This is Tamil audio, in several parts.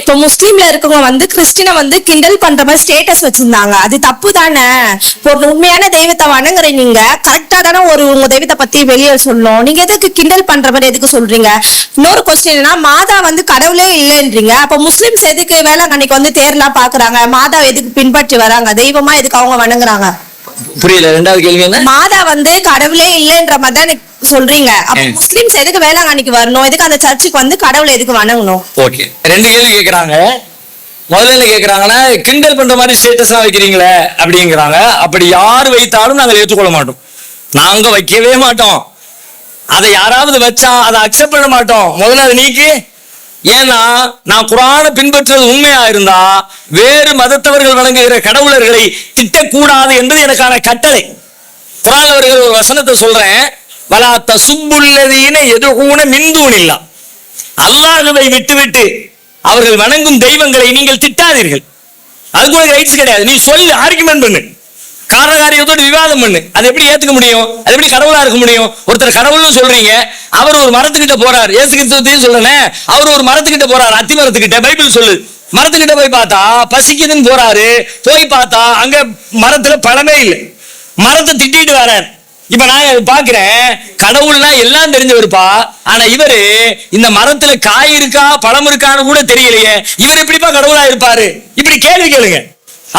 இப்போ முஸ்லீம்ல இருக்கவங்க வந்து கிறிஸ்டினை வந்து கிண்டல் பண்ற மாதிரி ஸ்டேட்டஸ் வச்சிருந்தாங்க. அது தப்பு தானே ஒரு உண்மையான தெய்வத்தை வணங்குற நீங்க கரெக்டா தானே ஒரு உங்க தெய்வத்தை பத்தி வெளியே சொல்லணும். நீங்க எதுக்கு கிண்டல் பண்ற மாதிரி எதுக்கு சொல்றீங்க? இன்னொரு கொஸ்டின்னா மாதா வந்து கடவுளே இல்லைன்றீங்க. அப்ப முஸ்லிம்ஸ் எதுக்கு வேளாங்கண்ணிக்கு வந்து தேர்லாம் பாக்குறாங்க? மாதா எதுக்கு பின்பற்றி வராங்க? தெய்வமா எதுக்கு அவங்க வணங்குறாங்க? புரியல. ரெண்டாவது கேள்வி என்ன? மாதா வந்து கடவுளே இல்லைன்ற மாதிரி தான் சொல்றீங்க. அப்ப. முஸ்லிம்ஸ் எதுக்கு வேளாங்கண்ணிக்கு வரணும்? எதுக்கு அந்த சர்ச்சுக்கு வந்து கடவுளை எதுக்கு வணங்கணும்? ஓகே ரெண்டு கேள்வி கேக்குறாங்க. முதல்ல என்ன கேக்குறாங்கன்னா கிண்டல் பண்ற மாதிரி ஸ்டேட்டஸ் எல்லாம் வைக்கிறீங்களே அப்படிங்கிறாங்க. அப்படி யார் வைத்தாலும் நாங்கள் ஏற்றுக்கொள்ள மாட்டோம். நாங்க வைக்கவே மாட்டோம். அதை யாராவது வச்சா அதை அக்செப்ட் பண்ண மாட்டோம். முதல்ல அதை நீக்கி ஏன்னா நான் குரானை பின்பற்றுவது உண்மையா இருந்தா வேறு மதத்தவர்கள் வழங்குகிற கடவுளர்களை திட்டக்கூடாது என்பது எனக்கான கட்டளை. குரான் அவர்கள் ஒரு வசனத்தை சொல்றேன். வலா தசும்புள்ளதீன எதுகூன மின்தூனில்லா. அல்லாஹுவை விட்டுவிட்டு அவர்கள் வணங்கும் தெய்வங்களை நீங்கள் திட்டாதீர்கள். அதுக்கு உனக்கு ரைட்ஸ் கிடையாது. நீ சொல்லு ஆர்குமெண்ட் பண்ணு. காரணகாரியத்தோடு விவாதம் பண்ணு. அது எப்படி ஏத்துக்க முடியும்? அது எப்படி கடவுளா இருக்க முடியும்? ஒருத்தர் கடவுள்னு சொல்றீங்க. அவர் ஒரு மரத்துக்கிட்ட போறார். ஏசு கிறிஸ்துவத்தையும் சொல்றேன். அவர் ஒரு மரத்துக்கிட்ட போறார். அத்தி மரத்துக்கிட்ட பைபிள் சொல்லு. மரத்துக்கிட்ட போய் பார்த்தா பசிக்குதுன்னு போறாரு. போய் பார்த்தா அங்க மரத்துல பழமே இல்லை. மரத்தை திட்டிட்டு வரார் இப்ப நான் பாக்குறேன் கடவுள்னா எல்லாம் தெரிஞ்சவருப்பா. ஆனா இவரு இந்த மரத்துல காய் இருக்கா பழம் இருக்கான்னு கூட தெரியலையே. இவர் எப்படிப்பா கடவுளா இருப்பாரு. இப்படி கேள்வி கேளுங்க.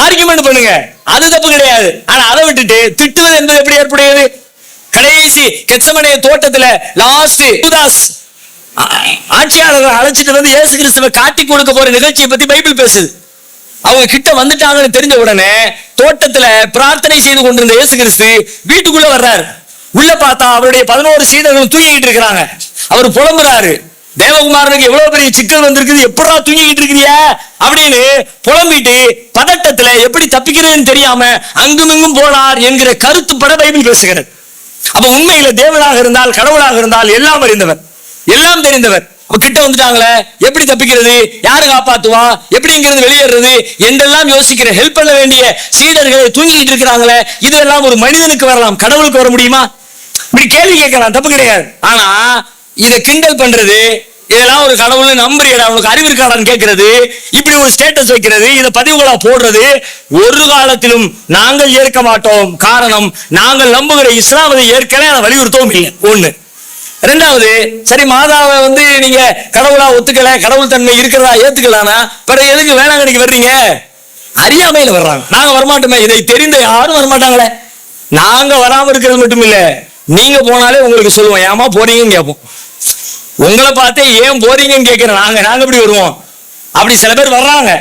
ஆர்குமெண்ட் பண்ணுங்க. அது தப்பு கிடையாது. ஆனா அதை விட்டுட்டு திட்டுவது என்பது எப்படி ஏற்புடையது? கடைசி கெச்சமனைய தோட்டத்துல லாஸ்ட் யூதாஸ் ஆட்சியாளர்கள் அழைச்சிட்டு வந்து இயேசு கிறிஸ்துவை காட்டி கொடுக்க போற நிகழ்ச்சியை பத்தி பைபிள் பேசுது. அவங்க கிட்ட வந்துட்டாங்கன்னு தெரிஞ்ச உடனே தோட்டத்துல பிரார்த்தனை செய்து கொண்டிருந்த இயேசு கிறிஸ்து வீட்டுக்குள்ள வர்றாரு. உள்ள பார்த்தா அவருடைய பதினோரு சீடர்களும் தூங்கிட்டு இருக்கிறாங்க. அவர் புலம்புறாரு. தேவகுமாரனுக்கு எவ்வளவு பெரிய சிக்கல் வந்திருக்குது? எப்படா தூங்கிட்டு இருக்கிறியா? அப்படின்னு புலம்பிட்டு பதட்டத்துல எப்படி தப்பிக்கிறதுன்னு தெரியாம அங்குமிங்கும் போனார் என்கிற கருத்து பட பைபிள் பேசுகிறது. அப்ப உண்மையில தேவனாக இருந்தால் கடவுளாக இருந்தால் எல்லாம் அறிந்தவர். எல்லாம் தெரிந்தவர். அப்ப கிட்ட வந்துட்டாங்களே எப்படி தப்பிக்கிறது? யாரு காப்பாத்துவா? எப்படிங்கிறது வெளியேறது என்றெல்லாம் யோசிக்கிற ஹெல்ப் பண்ண வேண்டிய சீடர்களை தூங்கிக்கிட்டு இருக்கிறாங்களே இதெல்லாம் ஒரு மனிதனுக்கு வரலாம் கடவுளுக்கு வர முடியுமா? இப்படி கேள்வி கேட்கலாம் தப்பு கிடையாது. ஆனா இதை கிண்டல் பண்றது இதெல்லாம் ஒரு கடவுள் நம்புறியடா உனக்கு அறிவு இருக்காடான்னு கேட்கறது இப்படி ஒரு ஸ்டேட்டஸ் வைக்கிறது இதை பதிவுகளா போடுறது ஒரு காலத்திலும் நாங்கள் ஏற்க மாட்டோம். காரணம் நாங்கள் நம்புகிற இஸ்லாமதை ஏற்கனவே அதை வலியுறுத்தவும் இல்லை ஒண்ணு. ரெண்டாவது சரி மாதாவை வந்து நீங்க கடவுளா ஒத்துக்கல கடவுள் தன்மை இருக்கிறதா ஏத்துக்கலானா பிறகு எதுக்கு வேளாங்கண்ணிக்கு வர்றீங்க? அறியாமையில வர்றாங்க. நாங்க வரமாட்டோமே இதை தெரிந்த யாரும் வரமாட்டாங்களே. நாங்க வராம இருக்கிறது மட்டும் இல்ல நீங்க போனாலே உங்களுக்கு சொல்லுவோம் ஏமா போறீங்கன்னு கேட்போம். உங்களை பார்த்தே ஏன் போறீங்கன்னு கேட்கிறேன். நாங்க நாங்க எப்படி வருவோம்? அப்படி சில பேர் வர்றாங்க.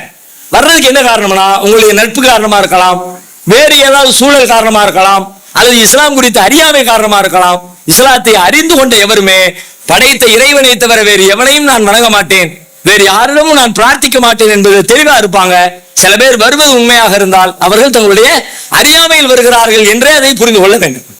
வர்றதுக்கு என்ன காரணம்னா உங்களுடைய நட்பு காரணமா இருக்கலாம் வேறு ஏதாவது சூழல் காரணமா இருக்கலாம் அல்லது இஸ்லாம் குறித்த அறியாமை காரணமா இருக்கலாம். இஸ்லாத்தை அறிந்து கொண்ட எவருமே படைத்த இறைவனை தவிர வேறு எவனையும் நான் வணங்க மாட்டேன். வேறு யாரிடமும் நான் பிரார்த்திக்க மாட்டேன் என்பது தெளிவா இருப்பாங்க. சில பேர் வருவது உண்மையாக இருந்தால் அவர்கள் தங்களுடைய அறியாமையில் வருகிறார்கள் என்றே அதை புரிந்து கொள்ள வேண்டும்.